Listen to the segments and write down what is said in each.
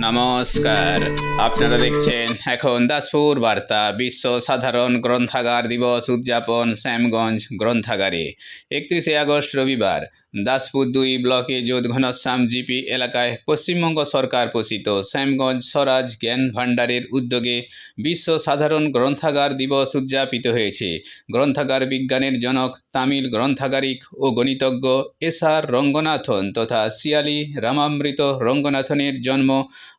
নমস্কার। আপনারা দেখছেন এখন দাসপুর বার্তা, বিশ্ব সাধারণ গ্রন্থাগার দিবস উদযাপন শ্যামগঞ্জ গ্রন্থাগারে, একত্রিশে আগস্ট রবিবার। দাসপুর দুই ব্লকে যোধ ঘনশ্যাম জিপি এলাকায় পশ্চিমবঙ্গ সরকার পোষিত। শ্যামগঞ্জ স্বরাজ জ্ঞান ভাণ্ডারের উদ্যোগে বিশ্ব সাধারণ গ্রন্থাগার দিবস উদযাপিত হয়েছে। গ্রন্থাগার বিজ্ঞানের জনক তামিল গ্রন্থাগারিক ও গণিতজ্ঞ এস আর রঙ্গনাথন তথা শিয়ালি রামামৃত রঙ্গনাথনের জন্ম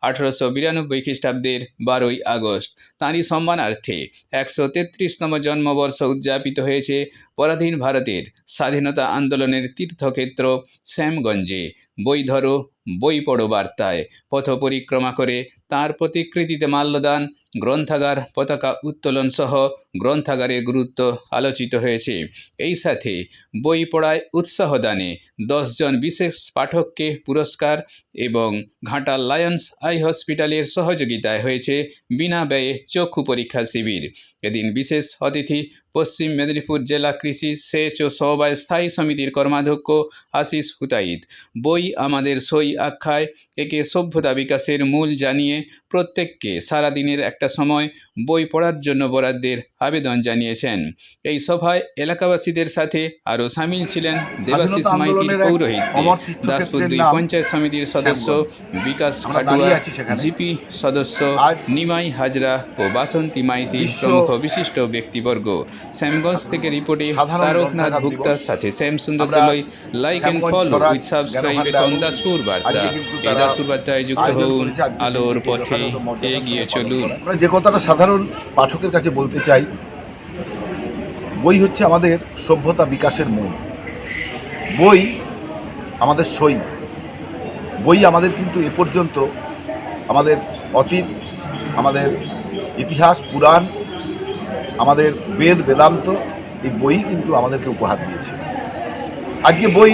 আঠারোশো বিরানব্বই খ্রিস্টাব্দের বারোই আগস্ট। তাঁরই সম্মানার্থে একশো তেত্রিশতম জন্মবর্ষ উদযাপিত হয়েছে পরাধীন ভারতের স্বাধীনতা আন্দোলনের তীর্থক্ষেত্র শ্যামগঞ্জে। বই ধরো বই পড়ো বার্তায়। পথ পরিক্রমা করে তাঁর প্রতিকৃতিতে মাল্যদান। গ্রন্থাগার পতাকা উত্তোলন সহ গ্রন্থাগারের গুরুত্ব আলোচিত হয়েছে। এই সাথে বই পড়ায় উৎসাহ দানে দশজন বিশেষ পাঠককে পুরস্কার এবং ঘাটাল লায়ন্স আই হসপিটালের সহযোগিতায় হয়েছে বিনা ব্যয়ে চক্ষু পরীক্ষা শিবির। এদিন বিশেষ অতিথি পশ্চিম মেদিনীপুর জেলা কৃষি সেচ ও সমবায় স্থায়ী সমিতির কর্মাধ্যক্ষ আশিস হুতাইত বই আমাদের সই আখ্যায় একে সভ্যতা বিকাশের মূল জানিয়ে প্রত্যেককে সারাদিনের একটা সময় বই পড়ার জন্য বরাদ্দের আবেদন জানিয়েছেন। এই সভায় এলাকাবাসীদের সাথে আরও সামিল ছিলেন দেবাশিস মাইতির পৌরোহিত্যে দাসপুর দুই পঞ্চায়েত সমিতির সদস্য বিকাশ খাটুয়া। জিপি সদস্য নিমাই হাজরা ও বাসন্তী মাইতি প্রমুখ বিশিষ্ট ব্যক্তিবর্গ। শ্যামগঞ্জ থেকে রিপোর্টে তারকনাথ ভুক্তার সাথে Shyam Sundar Doloi like and follow with subscribe এখন দাসপুর বার্তা। এই দাসপুর বার্তায় যুক্ত হন আলোর পথে এগিয়ে চলুন। যে কথাটা সাধারণ পাঠকের কাছে বলতে চাই, বই হচ্ছে আমাদের সভ্যতা বিকাশের মূল। বই আমাদের সই। বই আমাদের কিন্তু এ পর্যন্ত আমাদের অতীত, আমাদের ইতিহাস, পুরাণ, আমাদের বেদ, বেদান্ত, এই বই কিন্তু আমাদেরকে উপহার দিয়েছে। আজকে বই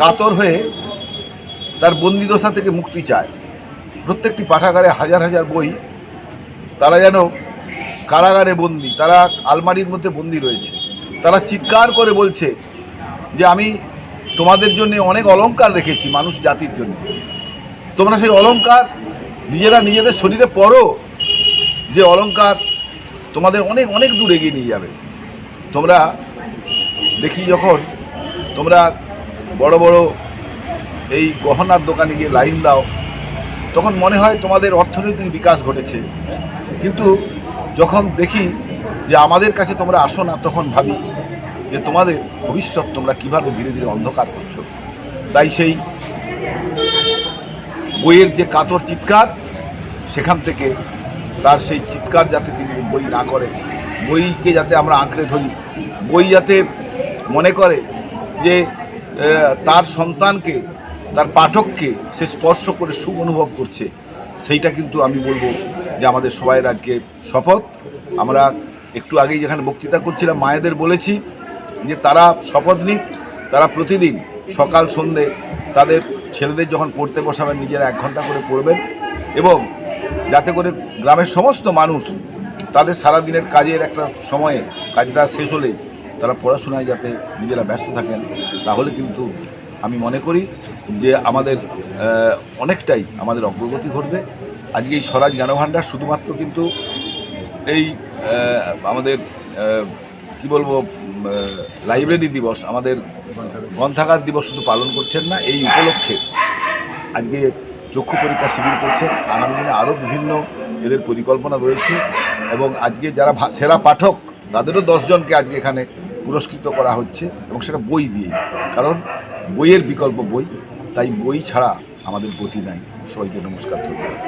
কাতর হয়ে তার বন্দিদশা থেকে মুক্তি চায়। প্রত্যেকটি পাঠাগারে হাজার হাজার বই তারা যেন কারাগারে বন্দি, তারা আলমারির মধ্যে বন্দি রয়েছে। তারা চিৎকার করে বলছে যে, আমি তোমাদের জন্য অনেক অলংকার রেখেছি, মানুষ জাতির জন্য। তোমরা সেই অলংকার নিজেরা নিজেদের শরীরে পড়ো যে অলংকার তোমাদের অনেক অনেক দূর এগিয়ে নিয়ে যাবে। তোমরা দেখি যখন তোমরা বড় বড় এই গহনার দোকানে গিয়ে লাইন দাও, তখন মনে হয় তোমাদের অর্থনৈতিক বিকাশ ঘটেছে। কিন্তু যখন দেখি যে আমাদের কাছে তোমরা আসো না, তখন ভাবি যে তোমাদের ভবিষ্যৎ তোমরা কীভাবে ধীরে ধীরে অন্ধকার করছ। তাই সেই বইয়ের যে কাতর চিৎকার, সেখান থেকে তার সেই চিৎকার যাতে তিনি বই না করে বইকে যাতে আমরা আঁকড়ে ধরি। বই যাতে মনে করে যে তার সন্তানকে, তার পাঠককে সে স্পর্শ করে সুখ অনুভব করছে। সেইটা কিন্তু আমি বলব যে আমাদের সবাইয়ের আজকে শপথ। আমরা একটু আগেই যেখানে বক্তৃতা করছিলাম, মায়েদের বলেছি যে তারা শপথ নিক, তারা প্রতিদিন সকাল সন্ধে তাদের ছেলেদের যখন পড়তে বসাবেন, নিজেরা এক ঘণ্টা করে পড়বেন এবং যাতে করে গ্রামের সমস্ত মানুষ তাদের সারাদিনের কাজের একটা সময়ে কাজটা শেষ হলে তারা পড়াশোনায় যাতে নিজেরা ব্যস্ত থাকেন, তাহলে কিন্তু আমি মনে করি যে আমাদের অনেকটাই আমাদের অগ্রগতি ঘটবে। আজকে এই স্বরাজ জ্ঞানভাণ্ডার শুধুমাত্র কিন্তু এই আমাদের কি বলব লাইব্রেরি দিবস, আমাদের গ্রন্থাগার দিবস শুধু পালন করছেন না, এই উপলক্ষে আজকে চক্ষু পরীক্ষা শিবির করছেন। আগামী দিনে আরও বিভিন্ন এদের পরিকল্পনা রয়েছে এবং আজকে যারা সেরা পাঠক, তাদেরও দশজনকে আজকে এখানে পুরস্কৃত করা হচ্ছে এবং সেটা বই দিয়ে। কারণ বইয়ের বিকল্প বই, তাই বই ছাড়া আমাদের গতি নাই। সবাইকে নমস্কার। ধন্যবাদ